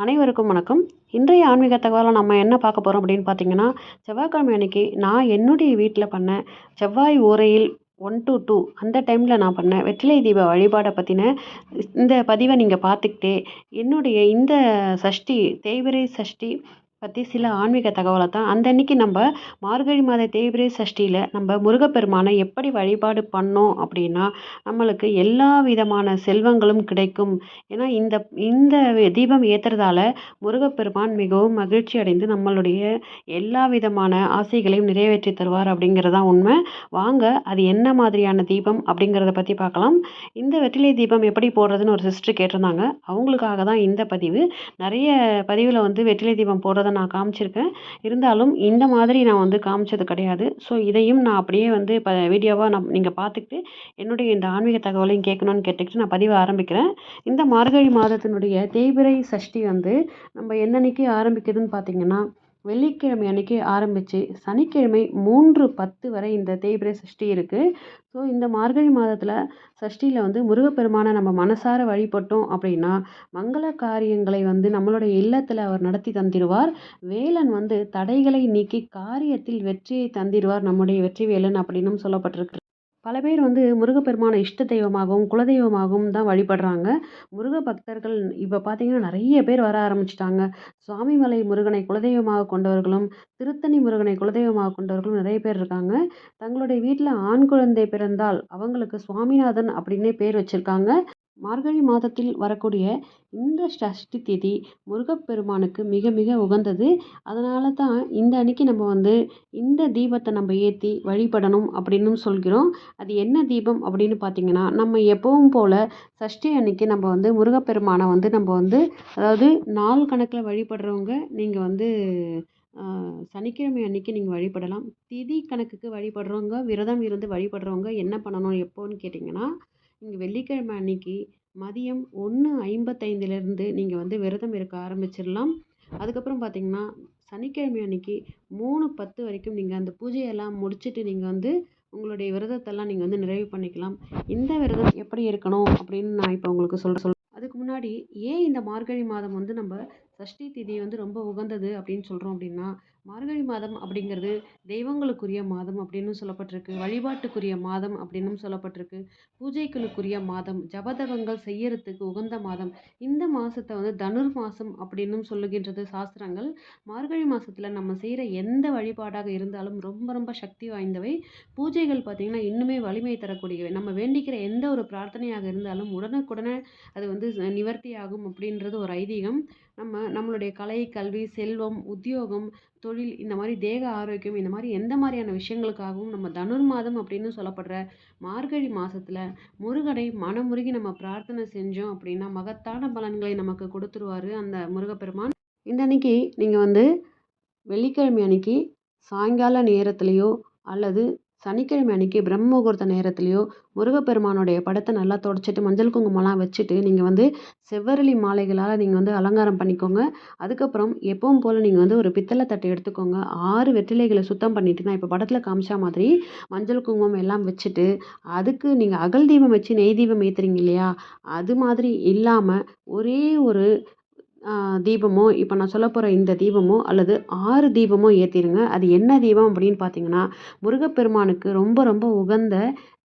அனைவருக்கும் வணக்கம். இன்றைய ஆன்மீக தகவலை நம்ம என்ன பார்க்க போகிறோம் அப்படின்னு பார்த்தீங்கன்னா செவ்வாய்க்கிழமை அன்னைக்கு நான் என்னுடைய வீட்டில் பண்ண செவ்வாய் ஓரையில் ஒன் டு டூ அந்த டைமில் நான் பண்ண வெற்றிலை தீப வழிபாடை பற்றின இந்த பதிவை நீங்கள் பார்த்துக்கிட்டே என்னுடைய இந்த சஷ்டி தேய்பிறை சஷ்டி பற்றி சில ஆன்மீக தகவலை தான். அந்த அன்றைக்கி நம்ம மார்கழி மாத தேய்பிறை சஷ்டியில் நம்ம முருகப்பெருமானை எப்படி வழிபாடு பண்ணோம் அப்படின்னா நம்மளுக்கு எல்லா விதமான செல்வங்களும் கிடைக்கும். ஏன்னா இந்த இந்த தீபம் ஏற்றுறதால முருகப்பெருமான் மிகவும் மகிழ்ச்சி அடைந்து நம்மளுடைய எல்லா விதமான ஆசைகளையும் நிறைவேற்றி தருவார் அப்படிங்கிறது தான் உண்மை. வாங்க அது என்ன மாதிரியான தீபம் அப்படிங்கிறத பற்றி பார்க்கலாம். இந்த வெற்றிலை தீபம் எப்படி போடுறதுன்னு ஒரு சிஸ்டர் கேட்டிருந்தாங்க. அவங்களுக்காக தான் இந்த பதிவு. நிறைய பதிவில் வந்து வெற்றிலை தீபம் போடுறத நான் காமிச்சிருக்கேன். இருந்தாலும் இந்த மாதிரி நான் வந்து காமிச்சது கிடையாது. ஸோ இதையும் நான் அப்படியே வந்து இப்போ வீடியோவாக நான் நீங்கள் பார்த்துக்கிட்டு என்னுடைய இந்த ஆன்மீக தகவலையும் கேட்கணும்னு கேட்டுக்கிட்டு நான் பதிவு ஆரம்பிக்கிறேன். இந்த மார்கழி மாதத்தினுடைய தேய்பிறை சஷ்டி வந்து நம்ம என்னன்னைக்கு ஆரம்பிக்குதுன்னு பார்த்தீங்கன்னா வெள்ளிக்கிழமை அன்றைக்கி ஆரம்பித்து சனிக்கிழமை மூன்று பத்து வரை இந்த தேய்பிரை சஷ்டி இருக்குது ஸோ இந்த மார்கழி மாதத்தில் சஷ்டியில் வந்து முருகப்பெருமானை நம்ம மனசார வழிபட்டோம் அப்படின்னா மங்கள காரியங்களை வந்து நம்மளுடைய இல்லத்தில் அவர் நடத்தி தந்திடுவார். வேலன் வந்து தடைகளை நீக்கி காரியத்தில் வெற்றியை தந்திருவார் நம்முடைய வெற்றி வேலன் அப்படின்னும் சொல்லப்பட்டிருக்கு. பல பேர் வந்து முருகப்பெருமானை இஷ்ட தெய்வமாகவும் குலதெய்வமாகவும் தான் வழிபடுறாங்க. முருக பக்தர்கள் இப்போ பார்த்தீங்கன்னா நிறைய பேர் வர ஆரம்பிச்சிட்டாங்க. சுவாமிமலை முருகனை குலதெய்வமாக கொண்டவர்களும் திருத்தணி முருகனை குலதெய்வமாக கொண்டவர்களும் நிறைய பேர் இருக்காங்க. தங்களுடைய வீட்டில் ஆண் குழந்தை பிறந்தால் அவங்களுக்கு சுவாமிநாதன் அப்படின்னே பேர் வச்சுருக்காங்க. மார்கழி மாதத்தில் வரக்கூடிய இந்த சஷ்டி திதி முருகப்பெருமானுக்கு மிக மிக உகந்தது. அதனால தான் இந்த அன்னைக்கு நம்ம வந்து இந்த தீபத்தை நம்ம ஏற்றி வழிபடணும் அப்படின்னும் சொல்கிறோம். அது என்ன தீபம் அப்படின்னு பார்த்தீங்கன்னா நம்ம எப்பவும் போல் சஷ்டி அன்னைக்கு நம்ம வந்து முருகப்பெருமானை வந்து நம்ம வந்து அதாவது நாள் கணக்கில் வழிபடுறவங்க நீங்கள் வந்து சனிக்கிழமை அன்னைக்கு நீங்கள் வழிபடலாம். திதி கணக்குக்கு வழிபடுறவங்க விரதம் இருந்து வழிபடுறவங்க என்ன பண்ணணும் எப்போன்னு கேட்டிங்கன்னா நீங்கள் வெள்ளிக்கிழமை அன்னைக்கு மதியம் ஒன்று ஐம்பத்தைந்துலேருந்து நீங்கள் வந்து விரதம் இருக்க ஆரம்பிச்சிடலாம். அதுக்கப்புறம் பார்த்தீங்கன்னா சனிக்கிழமை அன்றைக்கி மூணு பத்து வரைக்கும் நீங்கள் அந்த பூஜையெல்லாம் முடிச்சுட்டு நீங்கள் வந்து உங்களுடைய விரதத்தெல்லாம் நீங்கள் வந்து நிறைவு பண்ணிக்கலாம். இந்த விரதம் எப்படி இருக்கணும் அப்படின்னு நான் இப்போ உங்களுக்கு சொல்ல சொல் அதுக்கு முன்னாடி ஏன் இந்த மார்கழி மாதம் வந்து நம்ம சஷ்டி திதி வந்து ரொம்ப உகந்தது அப்படின்னு சொல்கிறோம் அப்படின்னா மார்கழி மாதம் அப்படிங்கிறது தெய்வங்களுக்குரிய மாதம் அப்படின்னு சொல்லப்பட்டிருக்கு வழிபாட்டுக்குரிய மாதம் அப்படின்னும் சொல்லப்பட்டிருக்கு பூஜைகளுக்குரிய மாதம் ஜபதவங்கள் செய்யறதுக்கு உகந்த மாதம் இந்த மாதத்தை வந்து தனுர் மாதம் அப்படின்னும் சொல்லுகின்றது சாஸ்திரங்கள். மார்கழி மாதத்தில் நம்ம செய்கிற எந்த வழிபாடாக இருந்தாலும் ரொம்ப ரொம்ப சக்தி வாய்ந்தவை. பூஜைகள் பார்த்திங்கன்னா இன்னுமே வலிமை தரக்கூடியவை. நம்ம வேண்டிக்கிற எந்த ஒரு பிரார்த்தனையாக இருந்தாலும் உடனுக்குடனே அது வந்து நிவர்த்தியாகும் அப்படின்றது ஒரு ஐதீகம். நம்ம நம்மளுடைய கலை கல்வி செல்வம் உத்தியோகம் தொழில் இந்த மாதிரி தேக ஆரோக்கியம் இந்த மாதிரி எந்த மாதிரியான விஷயங்களுக்காகவும் நம்ம தனுர் மாதம் அப்படின்னு சொல்லப்படுற மார்கழி மாதத்தில் முருகனை மனமுருகி நம்ம பிரார்த்தனை செஞ்சோம் அப்படின்னா மகத்தான பலன்களை நமக்கு கொடுத்துருவாரு அந்த முருகப்பெருமான். இந்த அன்னைக்கு நீங்கள் வந்து வெள்ளிக்கிழமை அன்னைக்கு சாயங்கால நேரத்துலேயோ அல்லது சனிக்கிழமை அன்றைக்கி பிரம்ம முகூர்த்த நேரத்துலையோ முருகப்பெருமானுடைய படத்தை நல்லா தொடச்சிட்டு மஞ்சள் குங்குமம்லாம் வச்சுட்டு நீங்கள் வந்து செவ்வரளி மாலைகளால் நீங்கள் வந்து அலங்காரம் பண்ணிக்கோங்க. அதுக்கப்புறம் எப்பவும் போல் நீங்கள் வந்து ஒரு பித்தளை தட்டை எடுத்துக்கோங்க. ஆறு வெற்றிலைகளை சுத்தம் பண்ணிவிட்டு நான் இப்போ படத்தில் காமிச்சா மாதிரி மஞ்சள் குங்குமம் எல்லாம் வச்சுட்டு அதுக்கு நீங்கள் அகல் தீபம் வச்சு நெய் தீபம் ஏற்றுறீங்க இல்லையா? அது மாதிரி இல்லாமல் ஒரே ஒரு தீபமோ இப்போ நான் சொல்ல போகிற இந்த தீபமோ அல்லது ஆறு தீபமோ ஏற்றிடுங்க அது என்ன தீபம் அப்படின்னு பார்த்தீங்கன்னா முருகப்பெருமானுக்கு ரொம்ப ரொம்ப உகந்த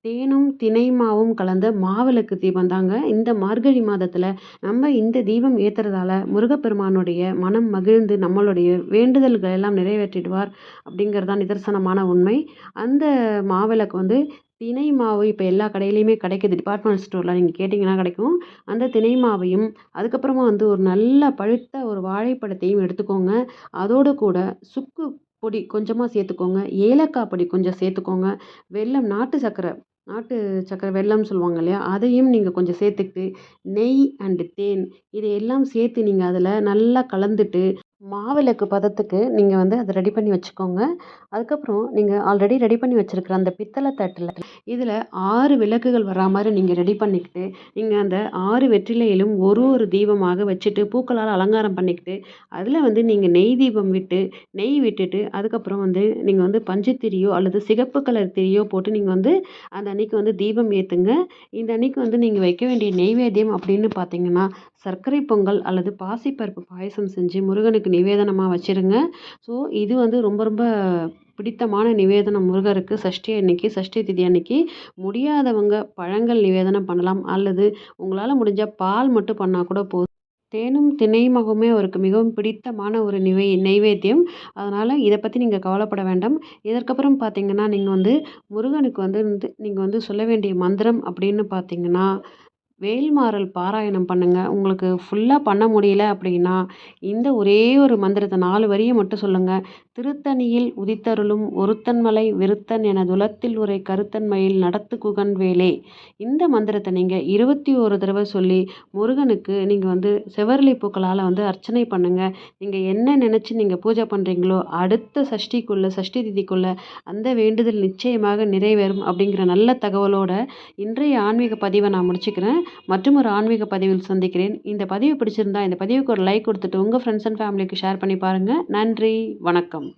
தேனும் தினைமாவும் கலந்த மாவிளக்கு தீபம் தாங்க இந்த மார்கழி மாதத்தில் நம்ம இந்த தீபம் ஏற்றுறதால முருகப்பெருமானுடைய மனம் மகிழ்ந்து நம்மளுடைய வேண்டுதல்கள் எல்லாம் நிறைவேற்றிடுவார் அப்படிங்கிறது தான் நிதர்சனமான உண்மை. அந்த மாவிளக்கு வந்து தினை மாவு இப்போ எல்லா கடையிலையுமே கிடைக்கிது. டிபார்ட்மெண்ட் ஸ்டோரில் நீங்கள் கேட்டிங்கன்னா கிடைக்கும். அந்த தினை மாவையும் அதுக்கப்புறமா வந்து ஒரு நல்ல பழுத்த ஒரு வாழைப்பழத்தையும் எடுத்துக்கோங்க. அதோடு கூட சுக்கு பொடி கொஞ்சமாக சேர்த்துக்கோங்க. ஏலக்காய் பொடி கொஞ்சம் சேர்த்துக்கோங்க. வெல்லம் நாட்டு சர்க்கரை நாட்டு சர்க்கரை வெல்லம்னு சொல்லுவாங்க இல்லையா? அதையும் நீங்கள் கொஞ்சம் சேர்த்துக்கிட்டு நெய் அண்டு தேன் இதை எல்லாம் சேர்த்து நீங்கள் அதில் நல்லா கலந்துட்டு மாவிளக்கு பதத்துக்கு நீங்கள் வந்து அதை ரெடி பண்ணி வச்சுக்கோங்க. அதுக்கப்புறம் நீங்கள் ஆல்ரெடி ரெடி பண்ணி வச்சுருக்கிற அந்த பித்தளை தட்டில் இதில் ஆறு விளக்குகள் வரா மாதிரி நீங்கள் ரெடி பண்ணிக்கிட்டு நீங்கள் அந்த ஆறு வெற்றிலையிலும் ஒரு ஒரு தீபமாக வச்சுட்டு பூக்களால் அலங்காரம் பண்ணிக்கிட்டு அதில் வந்து நீங்கள் நெய் தீபம் விட்டு நெய் விட்டுட்டு அதுக்கப்புறம் வந்து நீங்கள் வந்து பஞ்சுத்திரியோ அல்லது சிகப்பு கலர் திரியோ போட்டு நீங்கள் வந்து அந்த அன்னைக்கு வந்து தீபம் ஏற்றுங்க இந்த அன்னைக்கு வந்து நீங்கள் வைக்க வேண்டிய நெய்வேத்தியம் அப்படின்னு பார்த்தீங்கன்னா சர்க்கரை பொங்கல் அல்லது பாசிப்பருப்பு பாயசம் செஞ்சு முருகனுக்கு நிவேதனமாக வச்சுருங்க. ஸோ இது வந்து ரொம்ப ரொம்ப பிடித்தமான நிவேதனம் முருகருக்கு. சஷ்டி அன்னைக்கு சஷ்டி திதி அன்னைக்கு முடியாதவங்க பழங்கள் நிவேதனம் பண்ணலாம். அல்லது உங்களால் முடிஞ்ச பால் மட்டும் பண்ணால் கூட போதும். தேனும் திணையுமாகவுமே அவருக்கு மிகவும் பிடித்தமான ஒரு நிவை நைவேத்தியம். அதனால் இதை பற்றி நீங்கள் கவலைப்பட வேண்டாம். இதற்கப்புறம் பார்த்தீங்கன்னா நீங்கள் வந்து முருகனுக்கு வந்து வந்து நீங்கள் வந்து சொல்ல வேண்டிய மந்திரம் அப்படின்னு பார்த்தீங்கன்னா வேல்மாறல் பாராயணம் பண்ணுங்கள் உங்களுக்கு ஃபுல்லாக பண்ண முடியல அப்படின்னா இந்த ஒரே ஒரு மந்திரத்தை நாலு வரியை மட்டும் சொல்லுங்கள் திருத்தணியில் உதித்தருளும் ஒருத்தன்மலை விருத்தன் என துலத்தில் உரை கருத்தன்மையில் நடத்து குகன் வேலே. இந்த மந்திரத்தை நீங்கள் இருபத்தி ஒரு தடவை சொல்லி முருகனுக்கு நீங்கள் வந்து செவரளி பூக்களால் வந்து அர்ச்சனை பண்ணுங்கள் நீங்கள் என்ன நினச்சி நீங்கள் பூஜை பண்ணுறீங்களோ அடுத்த சஷ்டிக்குள்ளே சஷ்டி திதிக்குள்ளே அந்த வேண்டுதல் நிச்சயமாக நிறைவேறும் அப்படிங்கிற நல்ல தகவலோட இன்றைய ஆன்மீக பதிவை நான் முடிச்சுக்கிறேன். மற்றும் ஒரு ஆன்மீக பதிவில் சந்திக்கிறேன். இந்த பதிவு பிடிச்சிருந்தா இந்த பதிவுக்கு ஒரு லைக் கொடுத்துட்டு உங்கள் ஃப்ரெண்ட்ஸ் அண்ட் ஃபேமிலிக்கு ஷேர் பண்ணி பாருங்கள் நன்றி வணக்கம்.